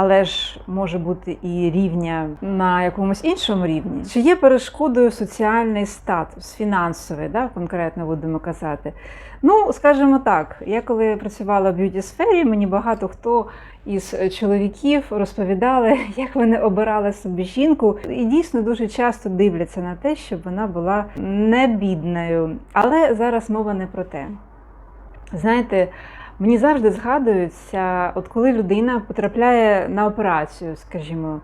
але ж може бути і рівня на якомусь іншому рівні. Чи є перешкодою соціальний статус, фінансовий, да, конкретно будемо казати? Ну, скажімо так, я коли працювала в б'юті сфері, мені багато хто із чоловіків розповідали, як вони обирали собі жінку, і дійсно дуже часто дивляться на те, щоб вона була не бідною. Але зараз мова не про те. Знаєте, мені завжди згадується, от коли людина потрапляє на операцію, скажімо,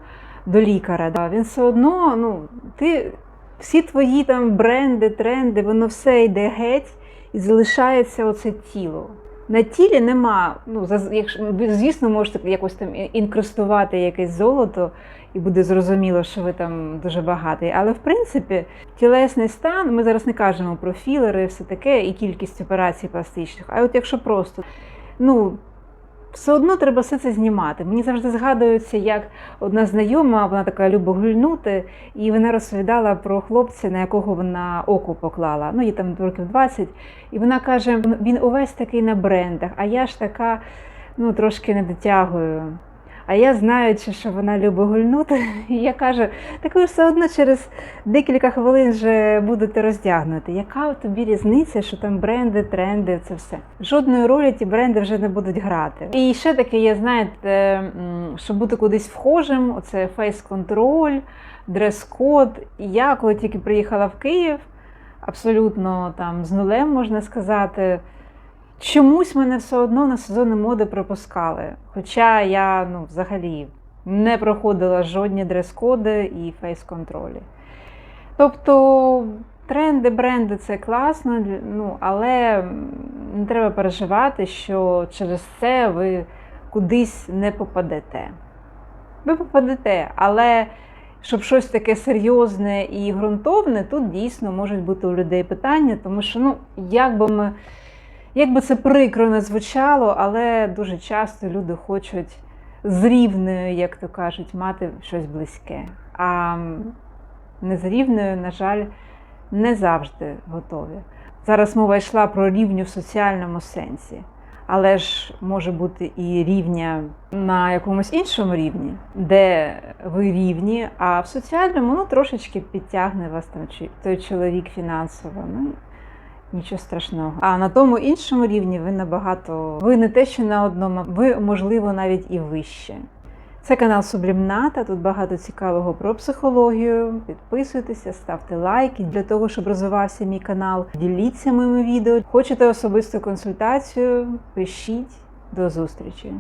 до лікаря, да, він все одно, ну, ти всі твої там бренди, тренди, воно все йде геть і залишається оце тіло. На тілі нема, ну, якщо, звісно, можете якось там інкрустувати якесь золото, і буде зрозуміло, що ви там дуже багатий. Але в принципі, тілесний стан, ми зараз не кажемо про філери, все таке, і кількість операцій пластичних. А от якщо просто, ну, все одно треба все це знімати. Мені завжди згадується, як одна знайома, вона така любо гульнути, і вона розповідала про хлопця, на якого вона око поклала. Ну, їй там років 20. І вона каже: він увесь такий на брендах, а я ж така, ну, трошки не дотягую. А я знаючи, що вона любить гульнути, я кажу, так ви ж все одно через декілька хвилин вже будете роздягнути. Яка тобі різниця, що там бренди, тренди, це все? Жодної ролі ті бренди вже не будуть грати. І ще таке є, знаєте, м, щоб бути кудись вхожим, оце фейс-контроль, дрес-код. Я, коли тільки приїхала в Київ, абсолютно там з нулем можна сказати. Чомусь мене все одно на сезони моди пропускали. Хоча я ну, взагалі не проходила жодні дрес-коди і фейс-контролі. Тобто тренди, бренди це класно, ну, але не треба переживати, що через це ви кудись не попадете. Ви попадете, але щоб щось таке серйозне і ґрунтовне, тут дійсно можуть бути у людей питання, тому що, ну, як би ми. Як би це прикро не звучало, але дуже часто люди хочуть з рівною, як то кажуть, мати щось близьке. А не з рівною, на жаль, не завжди готові. Зараз мова йшла про рівню в соціальному сенсі, але ж може бути і рівня на якомусь іншому рівні, де ви рівні, а в соціальному ну, трошечки підтягне вас там той чоловік фінансово. Ну, Нічого страшного. А на тому іншому рівні ви набагато, ви не те, що на одному, ви, можливо, навіть і вище. Це канал Сублімната. Тут багато цікавого про психологію. Підписуйтеся, ставте лайки для того, щоб розвивався мій канал. Діліться моїми відео. Хочете особисту консультацію? Пишіть. До зустрічі!